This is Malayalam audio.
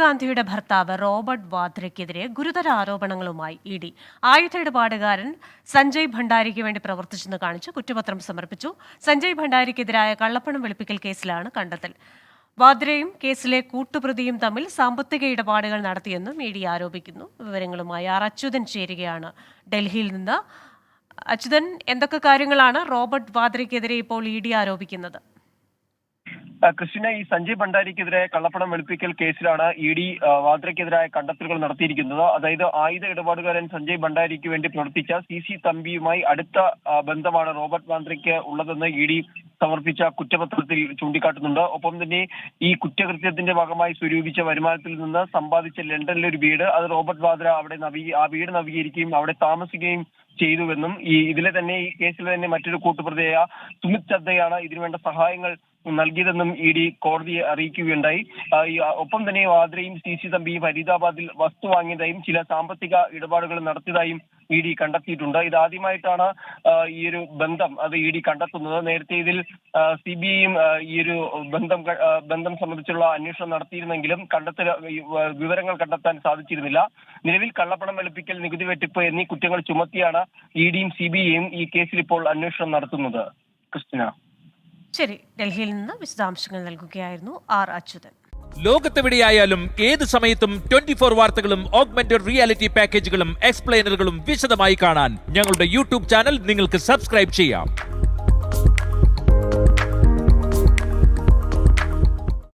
ഗാന്ധിയുടെ ഭർത്താവ് റോബർട്ട് വാദ്രയ്ക്കെതിരെ ഗുരുതര ആരോപണങ്ങളുമായി ഇ ഡി. ആയുധ ഇടപാടുകാരൻ സഞ്ജയ് ഭണ്ഡാരിക്ക് വേണ്ടി പ്രവർത്തിച്ചെന്ന് കാണിച്ച് കുറ്റപത്രം സമർപ്പിച്ചു. സഞ്ജയ് ഭണ്ഡാരിക്കെതിരായ കള്ളപ്പണം വെളുപ്പിക്കൽ കേസിലാണ് കണ്ടെത്തൽ. വാദ്രയും കേസിലെ കൂട്ടുപ്രതിയും തമ്മിൽ സാമ്പത്തിക ഇടപാടുകൾ നടത്തിയെന്നും ഇ ഡി ആരോപിക്കുന്നു. വിവരങ്ങളുമായി ആർ അച്യുതൻ ചേരുകയാണ്. ഡൽഹിയിൽ നിന്ന് അച്യുതൻ എന്തൊക്കെ കാര്യങ്ങളാണ് റോബർട്ട് വാദ്രയ്ക്കെതിരെ ഇപ്പോൾ ഇ ഡി ആരോപിക്കുന്നത്? കൃഷ്ണ ഈ സഞ്ജയ് ഭണ്ഡാരിക്കെതിരെ കള്ളപ്പണം വെളുപ്പിക്കൽ കേസിലാണ് ഇ ഡി വാദ്രയ്ക്കെതിരായ കണ്ടെത്തലുകൾ നടത്തിയിരിക്കുന്നത്. അതായത് ആയുധ ഇടപാടുകാരൻ സഞ്ജയ് ഭണ്ഡാരിക്ക് വേണ്ടി പ്രവർത്തിച്ച സി സി തമ്പിയുമായി അടുത്ത ബന്ധമാണ് റോബർട്ട് വാദ്രയ്ക്ക് ഉള്ളതെന്ന് ഇ ഡി സമർപ്പിച്ച കുറ്റപത്രത്തിൽ ചൂണ്ടിക്കാട്ടുന്നുണ്ട്. ഒപ്പം തന്നെ ഈ കുറ്റകൃത്യത്തിന്റെ ഭാഗമായി സ്വരൂപിച്ച വരുമാനത്തിൽ നിന്ന് സമ്പാദിച്ച ലണ്ടനിലെ ഒരു വീട് അത് റോബർട്ട് വാദ്ര അവിടെ നവീ ആ വീട് നവീകരിക്കുകയും അവിടെ താമസിക്കുകയും ചെയ്തുവെന്നും ഈ ഇതിലെ തന്നെ ഈ കേസിലെ തന്നെ മറ്റൊരു കൂട്ടുപ്രതിയായ സുമിത് ചദ്ദയാണ് ഇതിനുവേണ്ട സഹായങ്ങൾ നൽകിയതെന്നും ഇ ഡി കോടതിയെ അറിയിക്കുകയുണ്ടായി. ഒപ്പം തന്നെ വാദ്രയും സി സി തമ്പിയും ഫരീദാബാദിൽ വസ്തു വാങ്ങിയതായും ചില സാമ്പത്തിക ഇടപാടുകൾ നടത്തിയതായും ഇ ഡി കണ്ടെത്തിയിട്ടുണ്ട്. ഇതാദ്യമായിട്ടാണ് ഈ ഒരു ബന്ധം അത് ഇ ഡി കണ്ടെത്തുന്നത്. നേരത്തെ ഇതിൽ സി ബി ഐയും ഈ ഒരു ബന്ധം ബന്ധം സംബന്ധിച്ചുള്ള അന്വേഷണം നടത്തിയിരുന്നെങ്കിലും കണ്ടെത്തൽ വിവരങ്ങൾ കണ്ടെത്താൻ സാധിച്ചിരുന്നില്ല. നിലവിൽ കള്ളപ്പണം വെളുപ്പിക്കൽ നികുതി വെട്ടിപ്പ് എന്നീ കുറ്റങ്ങൾ ചുമത്തിയാണ് ഇ ഡിയും സി ബി ഐയും ഈ കേസിൽ ഇപ്പോൾ അന്വേഷണം നടത്തുന്നത്. ക്രിസ്റ്റിന. ശരി ഡൽഹിയിൽ നിന്ന് വിശദാംശങ്ങൾ നൽകുകയായിരുന്നു ആർ അച്യുതൻ. ലോകത്തെവിടെയായാലും ഏത് സമയത്തും ട്വന്റി ഫോർ വാർത്തകളും ഓഗ്മെന്റഡ് റിയാലിറ്റി പാക്കേജുകളും എക്സ്പ്ലെയിനറുകളും വിശദമായി കാണാൻ ഞങ്ങളുടെ യൂട്യൂബ് ചാനൽ നിങ്ങൾക്ക് സബ്സ്ക്രൈബ് ചെയ്യാം.